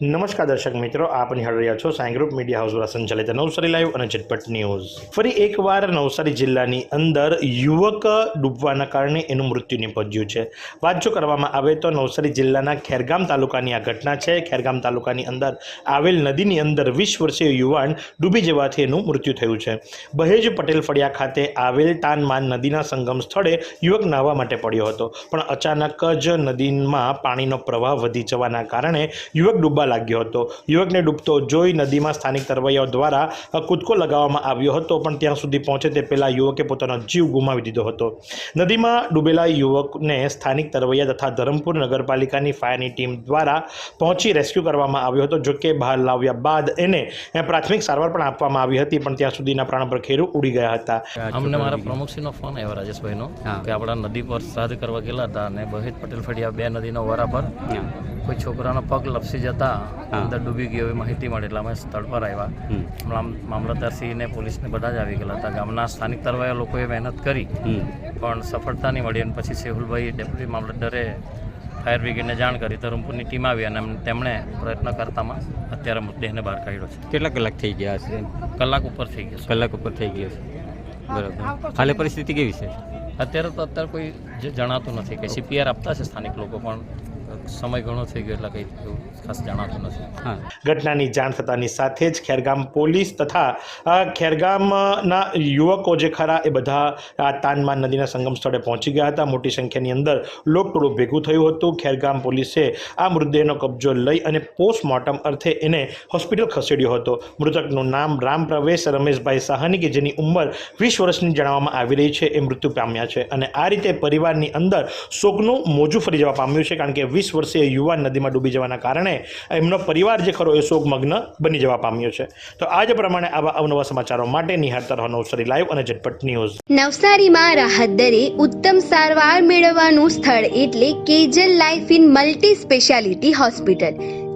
નમસ્કાર દર્શક મિત્રો, આપ નિહાળી રહ્યા છો સાંઈ ગ્રુપ મીડિયા હાઉસ દ્વારા સંચાલિત નવસારી લાઈવ અને ઝટપટ ન્યૂઝ. ફરી એકવાર નવસારી જિલ્લાની અંદર યુવક ડૂબવાના કારણે એનું મૃત્યુ નિપજ્યું છે. વાત જો કરવામાં આવે તો નવસારી જિલ્લાના ખેરગામ તાલુકાની આ ઘટના છે. ખેરગામ તાલુકાની અંદર આવેલ નદીની અંદર વીસ વર્ષીય યુવાન ડૂબી જવાથી એનું મૃત્યુ થયું છે. બહેજ પટેલ ફળિયા ખાતે આવેલ તાનમાન નદીના સંગમ સ્થળે યુવક નાહવા માટે પડ્યો હતો. પણ અચાનક જ નદીમાં પાણીનો પ્રવાહ વધી જવાના કારણે યુવક ડૂબવા લાગ્યો હતો. યુવકને ડૂબતો જોઈ નદીમાં સ્થાનિક તરવૈયાઓ દ્વારા કૂદકો લગાવવામાં આવ્યો હતો પણ ત્યાં સુધી પહોંચે તે પહેલાં યુવકે પોતાનો જીવ ગુમાવી દીધો હતો. નદીમાં ડૂબેલા યુવકને સ્થાનિક તરવૈયા તથા ધરમપુર નગરપાલિકાની ફાયરની ટીમ દ્વારા પહોંચી રેસ્ક્યુ કરવામાં આવ્યો હતો જોકે બહાર લાવ્યા બાદ એને પ્રાથમિક સારવાર પણ આપવામાં આવી હતી પણ ત્યાં સુધીના પ્રાણ પર ખેરું ઉડી ગયા હતા. અમને મારા પ્રમુખશ્રીનો ફોન આવ્યો રાજેશભાઈનો કે આપણા નદી પર શ્રાદ્ધ કરવા ગયેલા હતા અને બહેજ પટેલ ફળિયા બે નદીનો વરા પર. કોઈ છોકરાનો પગ લપસી જતા અંદર ડૂબી ગયો એવી માહિતી મળી એટલે અમે સ્થળ પર આવ્યા. મામલતદારશ્રીને પોલીસને બધા જ આવી ગયેલા હતા. ગામના સ્થાનિક તરવાયા લોકોએ મહેનત કરી પણ સફળતા નહીં મળી અને પછી સેહુલભાઈ ડેપ્યુટી મામલતદારે ફાયર બ્રિગેડને જાણ કરી ધરમપુરની ટીમ આવી અને તેમણે પ્રયત્ન કરતામાં અત્યારે મૃતદેહને બહાર કાઢ્યો છે. કેટલા કલાક થઈ ગયા હશે કલાક ઉપર થઈ ગયો છે. કલાક ઉપર થઈ ગયો છે. બરાબર. હાલે પરિસ્થિતિ કેવી છે? અત્યારે તો અત્યારે કોઈ જે જણાતું નથી કે સીપીઆર આપતા છે સ્થાનિક લોકો પણ સમય ઘણો થઈ ગયો એટલે કંઈ ખાસ જણાતું નથી. ઘટનાની જાણ થતાની સાથે જ ખેરગામ પોલીસ તથા ખેરગામના યુવકો જે ખરા એ બધા આ તાનમાન નદીના સંગમ સ્થળે પહોંચી ગયા હતા. મોટી સંખ્યાની અંદર લોકટોળું ભેગું થયું હતું. ખેરગામ પોલીસે આ મૃતદેહનો કબજો લઈ અને પોસ્ટમોર્ટમ અર્થે એને હોસ્પિટલ ખસેડ્યો હતો. મૃતકનું નામ રામ પ્રવેશ રમેશભાઈ સાહાની કે જેની ઉંમર વીસ વર્ષની જણાવવામાં આવી રહી છે. એ મૃત્યુ પામ્યા છે અને આ રીતે પરિવારની અંદર શોકનું મોજું ફરી જવા પામ્યું છે કારણ કે વીસ વર્ષીય યુવાન નદીમાં ડૂબી જવાના કારણે એમનો પરિવાર જે ખરો એ શોકમગ્ન બની જવા પામ્યો છે. તો આજ પ્રમાણે આવા અવનવા સમાચારો માટે નિહાળતા રહો નવસારી લાઈવ અને ઝટપટ ન્યૂઝ. નવસારીમાં રાહત દરે ઉત્તમ સારવાર મેળવવાનું સ્થળ એટલે Kejal life in multi speciality hospital.